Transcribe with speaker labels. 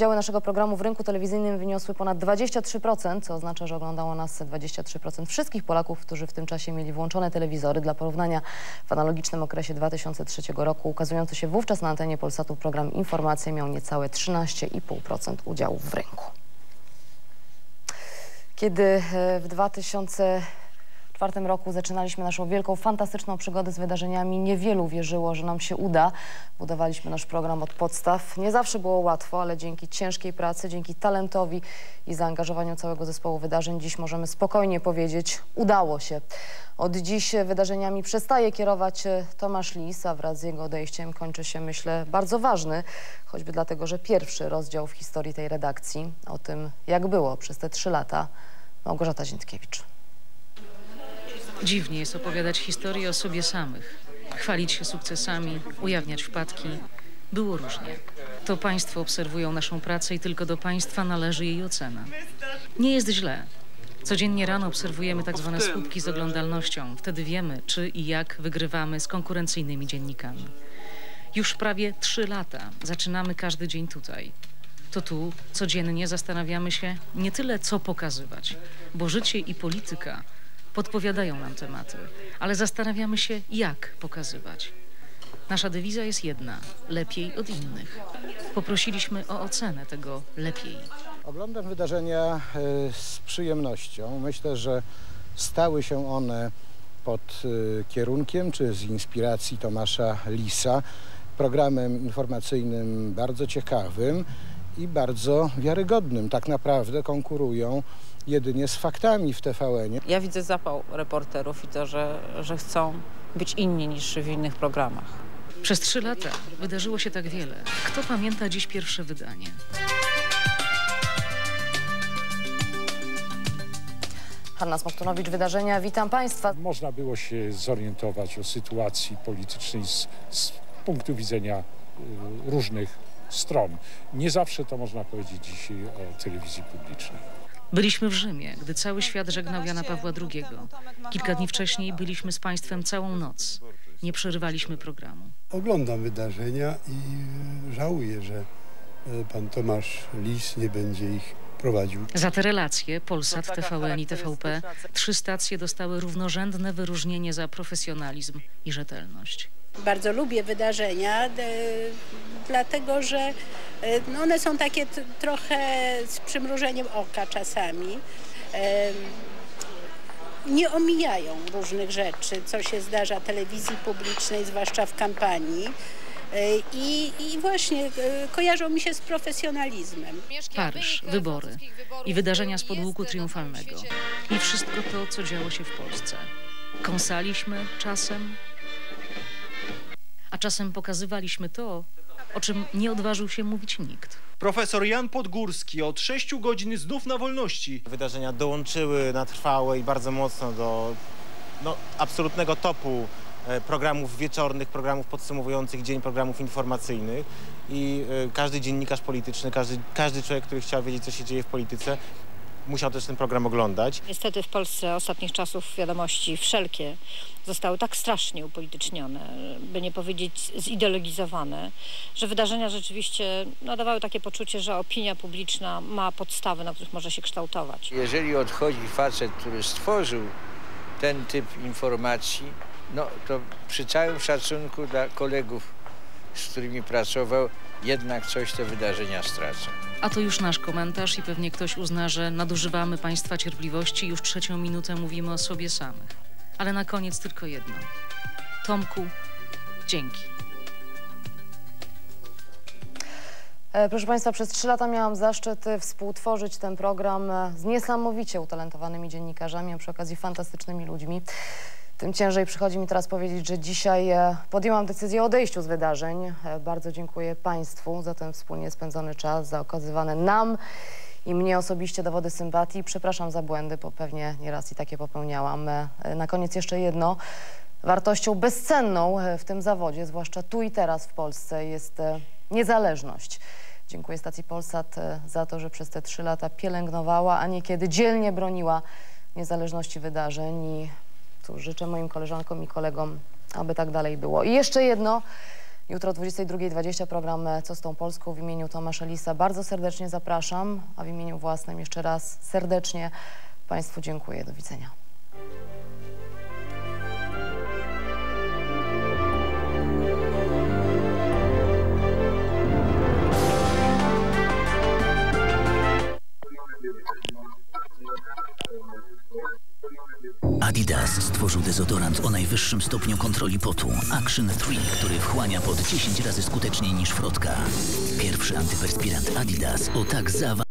Speaker 1: Udziały naszego programu w rynku telewizyjnym wyniosły ponad 23%, co oznacza, że oglądało nas 23% wszystkich Polaków, którzy w tym czasie mieli włączone telewizory. Dla porównania w analogicznym okresie 2003 roku ukazujący się wówczas na antenie Polsatu program Informacje miał niecałe 13,5% udziału w rynku. Kiedy e, w 2004 roku zaczynaliśmy naszą wielką, fantastyczną przygodę z wydarzeniami, niewielu wierzyło, że nam się uda. Budowaliśmy nasz program od podstaw. Nie zawsze było łatwo, ale dzięki ciężkiej pracy, dzięki talentowi i zaangażowaniu całego zespołu wydarzeń dziś możemy spokojnie powiedzieć, udało się. Od dziś wydarzeniami przestaje kierować e, Tomasz Lis, a wraz z jego odejściem kończy się, myślę, bardzo ważny, choćby dlatego, że pierwszy rozdział w historii tej redakcji o tym, jak było przez te trzy lata, Małgorzata Ziętkiewicz.
Speaker 2: Dziwnie jest opowiadać historię o sobie samych, chwalić się sukcesami, ujawniać wpadki. Było różnie. To państwo obserwują naszą pracę i tylko do państwa należy jej ocena. Nie jest źle. Codziennie rano obserwujemy tak zwane słupki z oglądalnością. Wtedy wiemy, czy i jak wygrywamy z konkurencyjnymi dziennikami. Już prawie trzy lata zaczynamy każdy dzień tutaj. To tu codziennie zastanawiamy się nie tyle, co pokazywać, bo życie i polityka podpowiadają nam tematy, ale zastanawiamy się, jak pokazywać. Nasza dewiza jest jedna lepiej od innych. Poprosiliśmy o ocenę tego lepiej.
Speaker 3: Oglądam wydarzenia e, z przyjemnością. Myślę, że stały się one pod e, kierunkiem czy z inspiracji Tomasza Lisa programem informacyjnym bardzo ciekawym i bardzo wiarygodnym. Tak naprawdę konkurują jedynie z faktami w TVN-ie.
Speaker 4: Ja widzę zapał reporterów i to, że, że chcą być inni niż w innych programach.
Speaker 2: Przez trzy lata wydarzyło się tak wiele. Kto pamięta dziś pierwsze wydanie?
Speaker 1: Hanna Smoktunowicz, Wydarzenia. Witam Państwa.
Speaker 5: Można było się zorientować o sytuacji politycznej z, z punktu widzenia y, różnych stron. Nie zawsze to można powiedzieć dzisiaj o telewizji publicznej.
Speaker 2: Byliśmy w Rzymie, gdy cały świat żegnał Jana Pawła II. Kilka dni wcześniej byliśmy z państwem całą noc. Nie przerywaliśmy programu.
Speaker 6: Oglądam wydarzenia i żałuję, że e, pan Tomasz Lis nie będzie ich prowadził.
Speaker 2: Za te relacje Polsat, TVN i TVP trzy stacje dostały równorzędne wyróżnienie za profesjonalizm i rzetelność.
Speaker 7: Bardzo lubię wydarzenia, e, dlatego że e, no one są takie trochę z przymrużeniem oka czasami. Nie omijają różnych rzeczy, co się zdarza telewizji publicznej, zwłaszcza w kampanii. E, I, I właśnie kojarzą mi się z profesjonalizmem.
Speaker 2: Paryż, wybory i wydarzenia z podłuku triumfalnego. I wszystko to, co działo się w Polsce. Kąsaliśmy czasem, a czasem pokazywaliśmy to, o czym nie odważył się mówić nikt.
Speaker 8: Profesor Jan Podgórski od 6 godzin znów na wolności.
Speaker 9: Wydarzenia dołączyły na trwałe i bardzo mocno do no, absolutnego topu e, programów wieczornych, programów podsumowujących dzień, programów informacyjnych i e, każdy dziennikarz polityczny, każdy, każdy człowiek, który chciał wiedzieć, co się dzieje w polityce, musiał też ten program oglądać.
Speaker 10: Niestety w Polsce ostatnich czasów wiadomości wszelkie zostały tak strasznie upolitycznione, by nie powiedzieć zideologizowane, że wydarzenia rzeczywiście no, dawały takie poczucie, że opinia publiczna ma podstawy, na których może się kształtować.
Speaker 11: Jeżeli odchodzi facet, który stworzył ten typ informacji, no to przy całym szacunku dla kolegów, z którymi pracował, jednak coś te wydarzenia stracą.
Speaker 2: A to już nasz komentarz i pewnie ktoś uzna, że nadużywamy Państwa cierpliwości już trzecią minutę mówimy o sobie samych. Ale na koniec tylko jedno. Tomku, dzięki.
Speaker 1: E, Proszę Państwa, przez trzy lata miałam zaszczyt e, współtworzyć ten program e, z niesamowicie utalentowanymi dziennikarzami, a przy okazji fantastycznymi ludźmi. Tym ciężej przychodzi mi teraz powiedzieć, że dzisiaj e, podjęłam decyzję o odejściu z wydarzeń. E, Bardzo dziękuję Państwu za ten wspólnie spędzony czas, za okazywane nam i mnie osobiście dowody sympatii. Przepraszam za błędy, bo pewnie nieraz i takie popełniałam. E, Na koniec jeszcze jedno. Wartością bezcenną w tym zawodzie, zwłaszcza tu i teraz w Polsce, jest niezależność. Dziękuję stacji Polsat za to, że przez te trzy lata pielęgnowała, a niekiedy dzielnie broniła niezależności wydarzeń i cóż, życzę moim koleżankom i kolegom, aby tak dalej było. I jeszcze jedno, Jutro o 22.20 program Co z tą Polską w imieniu Tomasza Lisa. Bardzo serdecznie zapraszam, a w imieniu własnym jeszcze raz serdecznie Państwu dziękuję. Do widzenia.
Speaker 12: Stworzył dezodorant o najwyższym stopniu kontroli potu Action 3, który wchłania pot 10 razy skuteczniej niż frotka. Pierwszy antyperspirant Adidas o tak zaawansowanym